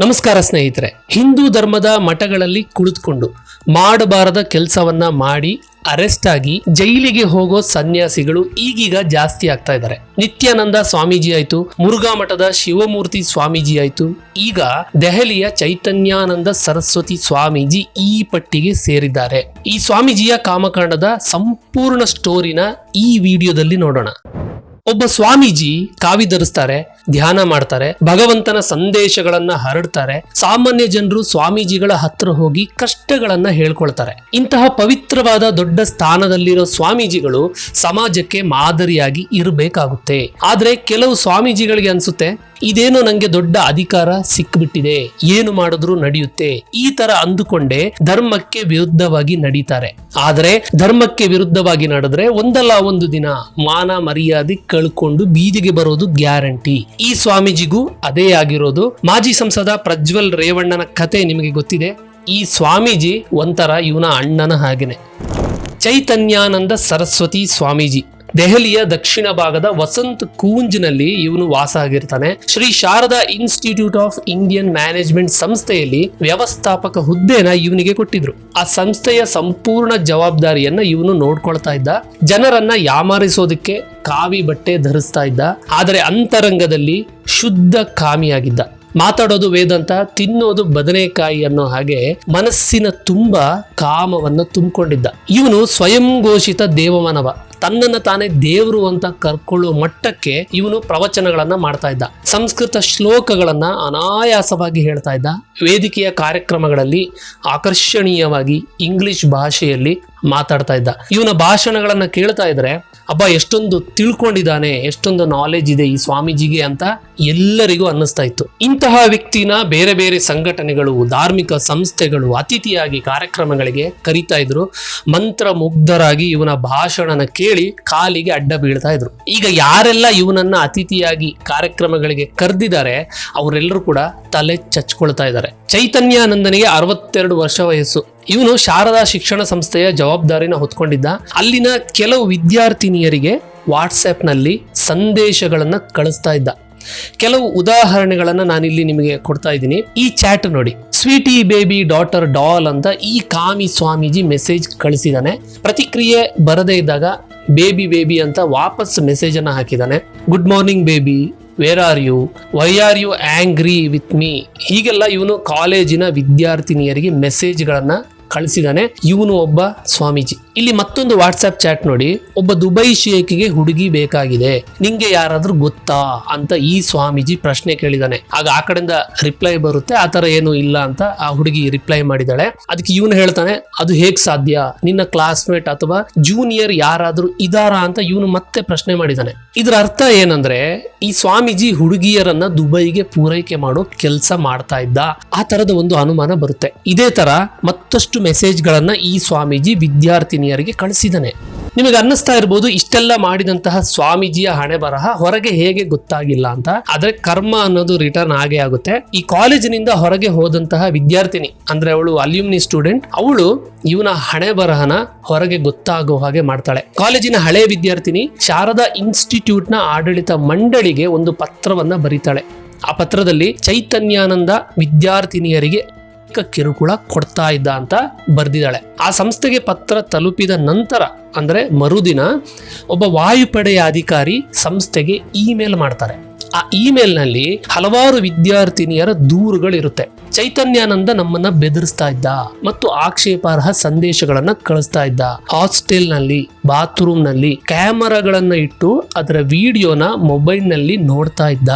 ನಮಸ್ಕಾರ ಸ್ನೇಹಿತರೆ. ಹಿಂದೂ ಧರ್ಮದ ಮಠಗಳಲ್ಲಿ ಕುಳಿತುಕೊಂಡು ಮಾಡಬಾರದ ಕೆಲಸವನ್ನ ಮಾಡಿ ಅರೆಸ್ಟ್ ಆಗಿ ಜೈಲಿಗೆ ಹೋಗೋ ಸನ್ಯಾಸಿಗಳು ಈಗೀಗ ಜಾಸ್ತಿ ಆಗ್ತಾ ಇದ್ದಾರೆ. ನಿತ್ಯಾನಂದ ಸ್ವಾಮೀಜಿ ಆಯ್ತು, ಮುರುಘಾ ಮಠದ ಶಿವಮೂರ್ತಿ ಸ್ವಾಮೀಜಿ ಆಯ್ತು, ಈಗ ದೆಹಲಿಯ ಚೈತನ್ಯಾನಂದ ಸರಸ್ವತಿ ಸ್ವಾಮೀಜಿ ಈ ಪಟ್ಟಿಗೆ ಸೇರಿದ್ದಾರೆ. ಈ ಸ್ವಾಮೀಜಿಯ ಕಾಮಕಾಂಡದ ಸಂಪೂರ್ಣ ಸ್ಟೋರಿನ ಈ ವಿಡಿಯೋದಲ್ಲಿ ನೋಡೋಣ. ಒಬ್ಬ ಸ್ವಾಮೀಜಿ ಕಾವಿ ಧರಿಸ್ತಾರೆ ಧ್ಯಾನ ಮಾಡ್ತಾರೆ, ಭಗವಂತನ ಸಂದೇಶಗಳನ್ನ ಹರಡ್ತಾರೆ, ಸಾಮಾನ್ಯ ಜನರು ಸ್ವಾಮೀಜಿಗಳ ಹತ್ರ ಹೋಗಿ ಕಷ್ಟಗಳನ್ನ ಹೇಳ್ಕೊಳ್ತಾರೆ. ಇಂತಹ ಪವಿತ್ರವಾದ ದೊಡ್ಡ ಸ್ಥಾನದಲ್ಲಿರೋ ಸ್ವಾಮೀಜಿಗಳು ಸಮಾಜಕ್ಕೆ ಮಾದರಿಯಾಗಿ ಇರಬೇಕಾಗುತ್ತೆ. ಆದ್ರೆ ಕೆಲವು ಸ್ವಾಮೀಜಿಗಳಿಗೆ ಅನ್ಸುತ್ತೆ, ಇದೇನೋ ನಂಗೆ ದೊಡ್ಡ ಅಧಿಕಾರ ಸಿಕ್ಬಿಟ್ಟಿದೆ, ಏನು ಮಾಡಿದ್ರು ನಡೆಯುತ್ತೆ. ಈ ತರ ಅಂದುಕೊಂಡೆ ಧರ್ಮಕ್ಕೆ ವಿರುದ್ಧವಾಗಿ ನಡೀತಾರೆ. ಆದ್ರೆ ಧರ್ಮಕ್ಕೆ ವಿರುದ್ಧವಾಗಿ ನಡೆದ್ರೆ ಒಂದಲ್ಲ ಒಂದು ದಿನ ಮಾನ ಮರ್ಯಾದೆ ಕಳ್ಕೊಂಡು ಬೀದಿಗೆ ಬರೋದು ಗ್ಯಾರಂಟಿ. ಈ ಸ್ವಾಮೀಜಿಗೂ ಅದೇ ಆಗಿರೋದು. ಮಾಜಿ ಸಂಸದ ಪ್ರಜ್ವಲ್ ರೇವಣ್ಣನ ಕತೆ ನಿಮಗೆ ಗೊತ್ತಿದೆ. ಈ ಸ್ವಾಮೀಜಿ ಒಂಥರ ಇವನ ಅಣ್ಣನ ಹಾಗೇನೆ. ಚೈತನ್ಯಾನಂದ ಸರಸ್ವತಿ ಸ್ವಾಮೀಜಿ. ದೆಹಲಿಯ ದಕ್ಷಿಣ ಭಾಗದ ವಸಂತ್ ಕೂಂಜ್ನಲ್ಲಿ ಇವನು ವಾಸ ಆಗಿರ್ತಾನೆ Shri Sharada institute of Indian management ಸಂಸ್ಥೆಯಲ್ಲಿ ವ್ಯವಸ್ಥಾಪಕ ಹುದ್ದೆನ ಇವನಿಗೆ ಕೊಟ್ಟಿದ್ರು. ಆ ಸಂಸ್ಥೆಯ ಸಂಪೂರ್ಣ ಜವಾಬ್ದಾರಿಯನ್ನ ಇವನು ನೋಡ್ಕೊಳ್ತಾ ಇದ್ದ. ಜನರನ್ನ ಯಾಮಾರಿಸೋದಕ್ಕೆ ಕಾವಿ ಬಟ್ಟೆ ಧರಿಸ್ತಾ ಇದ್ದ. ಆದರೆ ಅಂತರಂಗದಲ್ಲಿ ಶುದ್ಧ ಕಾಮಿಯಾಗಿದ್ದ. ಮಾತಾಡೋದು ವೇದಾಂತ, ತಿನ್ನೋದು ಬದನೆಕಾಯಿ ಅನ್ನೋ ಹಾಗೆ ಮನಸ್ಸಿನ ತುಂಬಾ ಕಾಮವನ್ನು ತುಂಬಿಕೊಂಡಿದ್ದ. ಇವನು ಸ್ವಯಂ ಘೋಷಿತ ದೇವಮಾನವ. ತನ್ನನ್ನು ತಾನೇ ದೇವರು ಅಂತ ಕರ್ಕೊಳ್ಳೋ ಮಟ್ಟಕ್ಕೆ ಇವನು ಪ್ರವಚನಗಳನ್ನ ಮಾಡ್ತಾ ಇದ್ದ. ಸಂಸ್ಕೃತ ಶ್ಲೋಕಗಳನ್ನ ಅನಾಯಾಸವಾಗಿ ಹೇಳ್ತಾ ಇದ್ದ. ವೇದಿಕೆಯ ಕಾರ್ಯಕ್ರಮಗಳಲ್ಲಿ ಆಕರ್ಷಣೀಯವಾಗಿ ಇಂಗ್ಲಿಷ್ ಭಾಷೆಯಲ್ಲಿ ಮಾತಾಡ್ತಾ ಇದ್ದ. ಇವನ ಭಾಷಣಗಳನ್ನ ಕೇಳ್ತಾ ಇದ್ರೆ, ಅಬ್ಬ, ಎಷ್ಟೊಂದು ತಿಳ್ಕೊಂಡಿದ್ದಾನೆ, ಎಷ್ಟೊಂದು ನಾಲೆಜ್ ಇದೆ ಈ ಸ್ವಾಮೀಜಿಗೆ ಅಂತ ಎಲ್ಲರಿಗೂ ಅನ್ನಿಸ್ತಾ ಇತ್ತು. ಇಂತಹ ವ್ಯಕ್ತಿನ ಬೇರೆ ಬೇರೆ ಸಂಘಟನೆಗಳು, ಧಾರ್ಮಿಕ ಸಂಸ್ಥೆಗಳು, ಅತಿಥಿಯಾಗಿ ಕಾರ್ಯಕ್ರಮಗಳಿಗೆ ಕರಿತಾ ಇದ್ರು. ಮಂತ್ರ ಮುಗ್ಧರಾಗಿ ಇವನ ಭಾಷಣನ ಕೇಳಿ ಕಾಲಿಗೆ ಅಡ್ಡ ಬೀಳ್ತಾ ಇದ್ರು. ಈಗ ಯಾರೆಲ್ಲ ಇವನನ್ನ ಅತಿಥಿಯಾಗಿ ಕಾರ್ಯಕ್ರಮಗಳಿಗೆ ಕರೆದಿದ್ದಾರೆ, ಅವರೆಲ್ಲರೂ ಕೂಡ ತಲೆ ಚಚ್ಕೊಳ್ತಾ ಇದ್ದಾರೆ. ಚೈತನ್ಯಾನಂದನಿಗೆ ಅರವತ್ತೆರಡು ವರ್ಷ ವಯಸ್ಸು. ಇವನು ಶಾರದಾ ಶಿಕ್ಷಣ ಸಂಸ್ಥೆಯ ಜವಾಬ್ದಾರಿನ ಹೊತ್ಕೊಂಡಿದ್ದ. ಅಲ್ಲಿನ ಕೆಲವು ವಿದ್ಯಾರ್ಥಿನಿಯರಿಗೆ ವಾಟ್ಸ್ಆ್ಯಪ್ನಲ್ಲಿ ಸಂದೇಶಗಳನ್ನು ಕಳಿಸ್ತಾ ಇದ್ದ. ಕೆಲವು ಉದಾಹರಣೆಗಳನ್ನು ನಾನಿಲ್ಲಿ ನಿಮಗೆ ಕೊಡ್ತಾ ಇದ್ದೀನಿ. ಈ ಚಾಟ್ ನೋಡಿ. ಸ್ವೀಟಿ ಬೇಬಿ ಡಾಟರ್ ಡಾಲ್ ಅಂತ ಈ ಕಾಮಿ ಸ್ವಾಮೀಜಿ ಮೆಸೇಜ್ ಕಳಿಸಿದಾನೆ. ಪ್ರತಿಕ್ರಿಯೆ ಬರದೇ ಇದ್ದಾಗ ಬೇಬಿ ಬೇಬಿ ಅಂತ ವಾಪಸ್ ಮೆಸೇಜ್ ಅನ್ನ ಹಾಕಿದಾನೆ. Good morning baby. Where are you why are you angry with me ಹೀಗೆಲ್ಲ ಇವನು ಕಾಲೇಜಿನ ವಿದ್ಯಾರ್ಥಿನಿಯರಿಗೆ ಮೆಸೇಜ್ಗಳನ್ನ ಕಳಿಸಿದಾನೆ ಇವನು ಒಬ್ಬ ಸ್ವಾಮೀಜಿ. ಇಲ್ಲಿ ಮತ್ತೊಂದು ವಾಟ್ಸ್ಆಪ್ ಚಾಟ್ ನೋಡಿ. ಒಬ್ಬ ದುಬೈ ಶೇಖಿಗೆ ಹುಡುಗಿ ಬೇಕಾಗಿದೆ. ನಿಂಗೆ ಯಾರಾದ್ರೂ ಗೊತ್ತಾ? ಅಂತ ಈ ಸ್ವಾಮೀಜಿ ಪ್ರಶ್ನೆ ಕೇಳಿದಾನೆ ಆಗ ಆ ಕಡೆಯಿಂದ ರಿಪ್ಲೈ ಬರುತ್ತೆ. ಆ ತರ ಏನು ಇಲ್ಲ ಅಂತ ಆ ಹುಡುಗಿ ರಿಪ್ಲೈ ಮಾಡಿದಾಳೆ ಅದಕ್ಕೆ ಇವನು ಹೇಳ್ತಾನೆ, ಅದು ಹೇಗ್ ಸಾಧ್ಯ? ನಿನ್ನ ಕ್ಲಾಸ್ಮೇಟ್ ಅಥವಾ ಜೂನಿಯರ್ ಯಾರಾದ್ರೂ ಇದಾರಾ? ಅಂತ ಇವನು ಮತ್ತೆ ಪ್ರಶ್ನೆ ಮಾಡಿದಾನೆ ಇದರ ಅರ್ಥ ಏನಂದ್ರೆ, ಈ ಸ್ವಾಮೀಜಿ ಹುಡುಗಿಯರನ್ನ ದುಬೈಗೆ ಪೂರೈಕೆ ಮಾಡೋ ಕೆಲಸ ಮಾಡ್ತಾ ಇದ್ದ. ಆ ತರದ ಒಂದು ಅನುಮಾನ ಬರುತ್ತೆ. ಇದೇ ತರ ಮತ್ತಷ್ಟು ಮೆಸೇಜ್ಗಳನ್ನು ಈ ಸ್ವಾಮೀಜಿ ವಿದ್ಯಾರ್ಥಿನಿಯರಿಗೆ ಕಳಿಸಿದನೆ ನಿಮಗೆ ಅನ್ನಿಸ್ತಾ ಇರ್ಬೋದು, ಇಷ್ಟೆಲ್ಲ ಮಾಡಿದಂತಹ ಸ್ವಾಮೀಜಿಯ ಹಣೆ ಬರಹ ಹೊರಗೆ ಹೇಗೆ ಗೊತ್ತಾಗಿಲ್ಲ ಅಂತ. ಆದ್ರೆ ಕರ್ಮ ಅನ್ನೋದು ರಿಟರ್ನ್ ಆಗೇ ಆಗುತ್ತೆ. ಈ ಕಾಲೇಜಿನಿಂದ ಹೊರಗೆ ಹೋದಂತಹ ವಿದ್ಯಾರ್ಥಿನಿ, ಅಂದ್ರೆ ಅವಳು ಅಲ್ಯೂಮ್ನಿ ಸ್ಟೂಡೆಂಟ್, ಅವಳು ಇವನ ಹಣೆ ಬರಹನ ಹೊರಗೆ ಗೊತ್ತಾಗೋ ಹಾಗೆ ಮಾಡ್ತಾಳೆ. ಕಾಲೇಜಿನ ಹಳೆ ವಿದ್ಯಾರ್ಥಿನಿ ಶಾರದಾ ಇನ್ಸ್ಟಿಟ್ಯೂಟ್ ಆಡಳಿತ ಮಂಡಳಿಗೆ ಒಂದು ಪತ್ರವನ್ನ ಬರೀತಾಳೆ. ಆ ಪತ್ರದಲ್ಲಿ ಚೈತನ್ಯಾನಂದ ವಿದ್ಯಾರ್ಥಿನಿಯರಿಗೆ ಅನೇಕ ಕಿರುಕುಳ ಕೊಡ್ತಾ ಇದ್ದ ಅಂತ ಬರೆದಿದ್ದಾಳೆ. ಆ ಸಂಸ್ಥೆಗೆ ಪತ್ರ ತಲುಪಿದ ನಂತರ, ಅಂದ್ರೆ ಮರುದಿನ, ಒಬ್ಬ ವಾಯುಪಡೆಯ ಅಧಿಕಾರಿ ಸಂಸ್ಥೆಗೆ ಇಮೇಲ್ ಮಾಡ್ತಾರೆ. ಆ ಇಮೇಲ್ನಲ್ಲಿ ಹಲವಾರು ವಿದ್ಯಾರ್ಥಿನಿಯರ ದೂರುಗಳಿರುತ್ತೆ. ಚೈತನ್ಯಾನಂದ ನಮ್ಮನ್ನ ಬೆದರಿಸ್ತಾ ಇದ್ದ ಮತ್ತು ಆಕ್ಷೇಪಾರ್ಹ ಸಂದೇಶಗಳನ್ನ ಕಳಿಸ್ತಾ ಇದ್ದ. ಹಾಸ್ಟೆಲ್ನಲ್ಲಿ, ಬಾತ್ರೂಮ್ನಲ್ಲಿ ಕ್ಯಾಮರಾಗಳನ್ನ ಇಟ್ಟು ಅದರ ವಿಡಿಯೋನ ಮೊಬೈಲ್ನಲ್ಲಿ ನೋಡ್ತಾ ಇದ್ದ.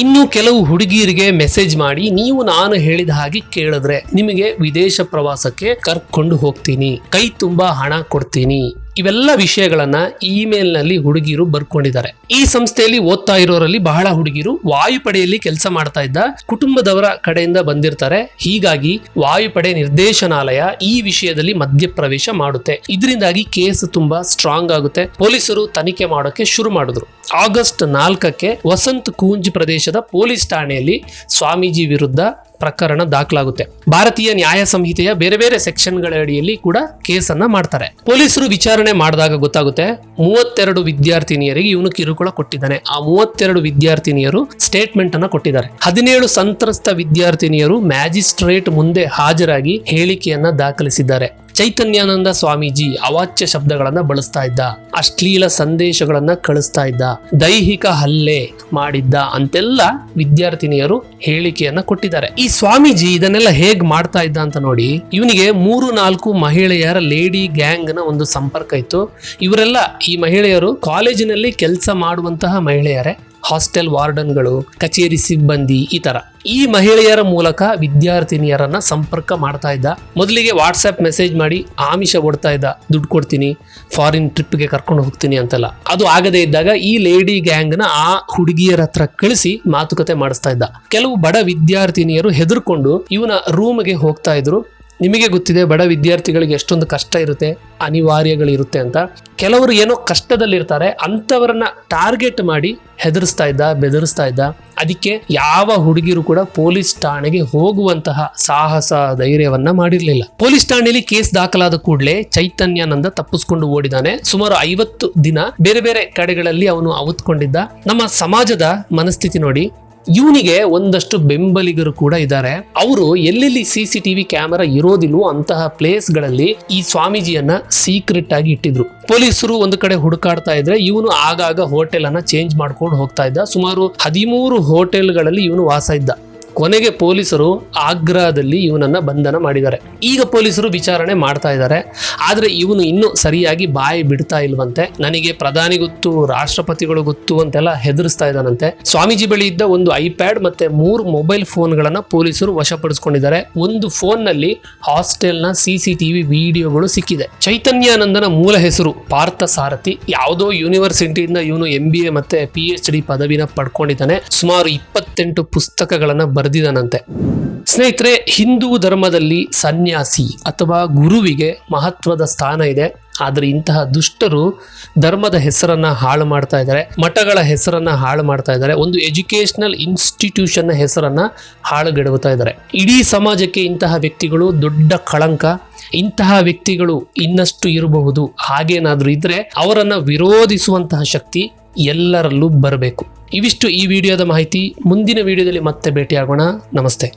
ಇನ್ನು ಕೆಲವು ಹುಡುಗಿಯರಿಗೆ ಮೆಸೇಜ್ ಮಾಡಿ, ನೀವು ನಾನು ಹೇಳಿದ ಹಾಗೆ ಕೇಳಿದ್ರೆ ನಿಮಗೆ ವಿದೇಶ ಪ್ರವಾಸಕ್ಕೆ ಕರ್ಕೊಂಡು ಹೋಗ್ತೀನಿ. ಕೈ ತುಂಬಾ ಹಣ ಕೊಡ್ತೀನಿ. ಇವೆಲ್ಲ ವಿಷಯಗಳನ್ನ ಇಮೇಲ್ನಲ್ಲಿ ಹುಡುಗಿರು ಬರ್ಕೊಂಡಿದ್ದಾರೆ. ಈ ಸಂಸ್ಥೆಯಲ್ಲಿ ಓದ್ತಾ ಇರೋರಲ್ಲಿ ಬಹಳ ಹುಡುಗಿರು ವಾಯುಪಡೆಯಲ್ಲಿ ಕೆಲಸ ಮಾಡ್ತಾ ಇದ್ದ ಕುಟುಂಬದವರ ಕಡೆಯಿಂದ ಬಂದಿರ್ತಾರೆ. ಹೀಗಾಗಿ ವಾಯುಪಡೆ ನಿರ್ದೇಶನಾಲಯ ಈ ವಿಷಯದಲ್ಲಿ ಮಧ್ಯಪ್ರವೇಶ ಮಾಡುತ್ತೆ. ಇದರಿಂದಾಗಿ ಕೇಸ್ ತುಂಬಾ ಸ್ಟ್ರಾಂಗ್ ಆಗುತ್ತೆ. ಪೊಲೀಸರು ತನಿಖೆ ಮಾಡೋಕೆ ಶುರು ಮಾಡಿದ್ರು. ಆಗಸ್ಟ್ ನಾಲ್ಕಕ್ಕೆ ವಸಂತ್ ಕೂಂಜ್ ಪ್ರದೇಶದ ಪೊಲೀಸ್ ಠಾಣೆಯಲ್ಲಿ ಸ್ವಾಮೀಜಿ ವಿರುದ್ಧ ಪ್ರಕರಣ ದಾಖಲಾಗುತ್ತೆ. ಭಾರತೀಯ ನ್ಯಾಯ ಸಂಹಿತೆಯ ಬೇರೆ ಬೇರೆ ಸೆಕ್ಷನ್ಗಳ ಅಡಿಯಲ್ಲಿ ಕೂಡ ಕೇಸನ್ನ ಮಾಡ್ತಾರೆ. ಪೊಲೀಸರು ವಿಚಾರಣೆ ಮಾಡಿದಾಗ ಗೊತ್ತಾಗುತ್ತೆ, ಮೂವತ್ತೆರಡು ವಿದ್ಯಾರ್ಥಿನಿಯರಿಗೆ ಇವನು ಕಿರುಕುಳ ಕೊಟ್ಟಿದ್ದಾನೆ. ಆ ಮೂವತ್ತೆರಡು ವಿದ್ಯಾರ್ಥಿನಿಯರು ಸ್ಟೇಟ್ಮೆಂಟ್ ಅನ್ನ ಕೊಟ್ಟಿದ್ದಾರೆ. ಹದಿನೇಳು ಸಂತ್ರಸ್ತ ವಿದ್ಯಾರ್ಥಿನಿಯರು ಮ್ಯಾಜಿಸ್ಟ್ರೇಟ್ ಮುಂದೆ ಹಾಜರಾಗಿ ಹೇಳಿಕೆಯನ್ನ ದಾಖಲಿಸಿದ್ದಾರೆ. ಚೈತನ್ಯಾನಂದ ಸ್ವಾಮೀಜಿ ಅವಾಚ್ಯ ಶಬ್ದಗಳನ್ನ ಬಳಸ್ತಾ ಇದ್ದ, ಅಶ್ಲೀಲ ಸಂದೇಶಗಳನ್ನ ಕಳಿಸ್ತಾ ಇದ್ದ, ದೈಹಿಕ ಹಲ್ಲೆ ಮಾಡಿದ್ದ ಅಂತೆಲ್ಲ ವಿದ್ಯಾರ್ಥಿನಿಯರು ಹೇಳಿಕೆಯನ್ನ ಕೊಟ್ಟಿದ್ದಾರೆ. ಈ ಸ್ವಾಮೀಜಿ ಇದನ್ನೆಲ್ಲ ಹೇಗ್ ಮಾಡ್ತಾ ಇದ್ದ ಅಂತ ನೋಡಿ, ಇವನಿಗೆ ಮೂರು ನಾಲ್ಕು ಮಹಿಳೆಯರ ಲೇಡಿ ಗ್ಯಾಂಗ್ನ ಒಂದು ಸಂಪರ್ಕ ಇತ್ತು. ಇವರೆಲ್ಲ ಈ ಮಹಿಳೆಯರು ಕಾಲೇಜಿನಲ್ಲಿ ಕೆಲಸ ಮಾಡುವಂತಹ ಮಹಿಳೆಯರೇ. ಹಾಸ್ಟೆಲ್ ವಾರ್ಡನ್ಗಳು, ಕಚೇರಿ ಸಿಬ್ಬಂದಿ ಈ ತರ. ಈ ಮಹಿಳೆಯರ ಮೂಲಕ ವಿದ್ಯಾರ್ಥಿನಿಯರನ್ನ ಸಂಪರ್ಕ ಮಾಡ್ತಾ ಇದ್ದ. ಮೊದಲಿಗೆ ವಾಟ್ಸ್ಆಪ್ ಮೆಸೇಜ್ ಮಾಡಿ, ಆಮಿಷ ಕೊಡ್ತಾ ಇದ್ದ, ದುಡ್ಡು ಕೊಡ್ತೀನಿ ಫಾರಿನ್ ಟ್ರಿಪ್ಗೆ ಕರ್ಕೊಂಡು ಹೋಗ್ತೀನಿ ಅಂತೆಲ್ಲ. ಅದು ಆಗದೇ ಇದ್ದಾಗ ಈ ಲೇಡಿ ಗ್ಯಾಂಗ್ನ ಆ ಹುಡುಗಿಯರ ಹತ್ರ ಕಳಿಸಿ ಮಾತುಕತೆ ಮಾಡಿಸ್ತಾ ಇದ್ದ. ಕೆಲವು ಬಡ ವಿದ್ಯಾರ್ಥಿನಿಯರು ಹೆದರ್ಕೊಂಡು ಇವನ ರೂಮ್ಗೆ ಹೋಗ್ತಾ ಇದ್ರು. ನಿಮಗೆ ಗೊತ್ತಿದೆ, ಬಡ ವಿದ್ಯಾರ್ಥಿಗಳಿಗೆ ಎಷ್ಟೊಂದು ಕಷ್ಟ ಇರುತ್ತೆ, ಅನಿವಾರ್ಯಗಳಿರುತ್ತೆ ಅಂತ. ಕೆಲವರು ಏನೋ ಕಷ್ಟದಲ್ಲಿರ್ತಾರೆ, ಅಂಥವರನ್ನ ಟಾರ್ಗೆಟ್ ಮಾಡಿ ಹೆದರಿಸ್ತಾ ಇದ್ದ, ಬೆದರಿಸ್ತಾ ಇದ್ದ. ಅದಕ್ಕೆ ಯಾವ ಹುಡುಗಿರು ಕೂಡ ಪೊಲೀಸ್ ಠಾಣೆಗೆ ಹೋಗುವಂತಹ ಸಾಹಸ, ಧೈರ್ಯವನ್ನ ಮಾಡಿರಲಿಲ್ಲ. ಪೊಲೀಸ್ ಠಾಣೆಯಲ್ಲಿ ಕೇಸ್ ದಾಖಲಾದ ಕೂಡಲೇ ಚೈತನ್ಯಾನಂದ ತಪ್ಪಿಸ್ಕೊಂಡು ಓಡಿದಾನೆ. ಸುಮಾರು ಐವತ್ತು ದಿನ ಬೇರೆ ಬೇರೆ ಕಡೆಗಳಲ್ಲಿ ಅವನು ಅವತ್ಕೊಂಡಿದ್ದ ನಮ್ಮ ಸಮಾಜದ ಮನಸ್ಥಿತಿ ನೋಡಿ ಇವನಿಗೆ ಒಂದಷ್ಟು ಬೆಂಬಲಿಗರು ಕೂಡ ಇದ್ದಾರೆ. ಅವರು ಎಲ್ಲೆಲ್ಲಿ ಸಿ ಸಿ ಟಿವಿ ಕ್ಯಾಮೆರಾ ಇರೋದಿಲ್ವೋ ಅಂತಹ ಪ್ಲೇಸ್ಗಳಲ್ಲಿ ಈ ಸ್ವಾಮೀಜಿಯನ್ನ ಸೀಕ್ರೆಟ್ ಆಗಿ ಇಟ್ಟಿದ್ರು. ಪೊಲೀಸರು ಒಂದು ಕಡೆ ಹುಡುಕಾಡ್ತಾ ಇದ್ರೆ ಇವನು ಆಗಾಗ ಹೋಟೆಲ್ ಅನ್ನ ಚೇಂಜ್ ಮಾಡ್ಕೊಂಡು ಹೋಗ್ತಾ ಇದ್ದ. ಸುಮಾರು ಹದಿಮೂರು ಹೋಟೆಲ್ಗಳಲ್ಲಿ ಇವನು ವಾಸ ಇದ್ದ. ಕೊನೆಗೆ ಪೊಲೀಸರು ಆಗ್ರಾದಲ್ಲಿ ಇವನನ್ನ ಬಂಧನ ಮಾಡಿದ್ದಾರೆ. ಈಗ ಪೊಲೀಸರು ವಿಚಾರಣೆ ಮಾಡ್ತಾ ಇದ್ದಾರೆ. ಆದರೆ ಇವನು ಇನ್ನೂ ಸರಿಯಾಗಿ ಬಾಯಿ ಬಿಡ್ತಾ ಇಲ್ವಂತೆ. ನನಗೆ ಪ್ರಧಾನಿ ಗೊತ್ತು, ರಾಷ್ಟ್ರಪತಿಗಳು ಗೊತ್ತು ಅಂತೆಲ್ಲ ಹೆದರಿಸ್ತಾ ಇದ್ದಾನಂತೆ. ಸ್ವಾಮೀಜಿ ಬಳಿ ಇದ್ದ ಒಂದು ಐಪ್ಯಾಡ್ ಮತ್ತೆ ಮೂರು ಮೊಬೈಲ್ ಫೋನ್ಗಳನ್ನ ಪೊಲೀಸರು ವಶಪಡಿಸಿಕೊಂಡಿದ್ದಾರೆ. ಒಂದು ಫೋನ್ನಲ್ಲಿ ಹಾಸ್ಟೆಲ್ನ ಸಿ ಸಿ ಟಿವಿ ವಿಡಿಯೋಗಳು ಸಿಕ್ಕಿದೆ. ಚೈತನ್ಯಾನಂದನ ಮೂಲ ಹೆಸರು ಪಾರ್ಥ ಸಾರಥಿ. ಯಾವುದೋ ಯೂನಿವರ್ಸಿಟಿಯಿಂದ ಇವನು ಎಂ ಬಿ ಎ ಮತ್ತೆ ಪಿ ಎಚ್ ಡಿ ಪದವಿನ ಪಡ್ಕೊಂಡಿದ್ದಾನೆ. ಸುಮಾರು ಇಪ್ಪತ್ತೆಂಟು ಪುಸ್ತಕಗಳನ್ನ ಬರೆದಿದ್ದಾನಂತೆ ಸ್ನೇಹಿತರೆ, ಹಿಂದೂ ಧರ್ಮದಲ್ಲಿ ಸನ್ಯಾಸಿ ಅಥವಾ ಗುರುವಿಗೆ ಮಹತ್ವದ ಸ್ಥಾನ ಇದೆ. ಆದರೆ ಇಂತಹ ದುಷ್ಟರು ಧರ್ಮದ ಹೆಸರನ್ನ ಹಾಳು ಮಾಡ್ತಾ ಇದ್ದಾರೆ, ಮಠಗಳ ಹೆಸರನ್ನ ಹಾಳು ಮಾಡ್ತಾ ಇದ್ದಾರೆ, ಒಂದು ಎಜುಕೇಶನಲ್ ಇನ್ಸ್ಟಿಟ್ಯೂಷನ್ನ ಹೆಸರನ್ನ ಹಾಳುಗೆಡವುತ್ತಾ ಇದ್ದಾರೆ. ಇಡೀ ಸಮಾಜಕ್ಕೆ ಇಂತಹ ವ್ಯಕ್ತಿಗಳು ದೊಡ್ಡ ಕಳಂಕ. ಇಂತಹ ವ್ಯಕ್ತಿಗಳು ಇನ್ನಷ್ಟು ಇರಬಹುದು. ಹಾಗೇನಾದ್ರೂ ಇದ್ರೆ ಅವರನ್ನ ವಿರೋಧಿಸುವಂತಹ ಶಕ್ತಿ ಎಲ್ಲರಲ್ಲೂ ಬರಬೇಕು. ಇವಿಷ್ಟು ಈ ವಿಡಿಯೋದ ಮಾಹಿತಿ. ಮುಂದಿನ ವಿಡಿಯೋದಲ್ಲಿ ಮತ್ತೆ ಭೇಟಿಯಾಗೋಣ. ನಮಸ್ತೆ.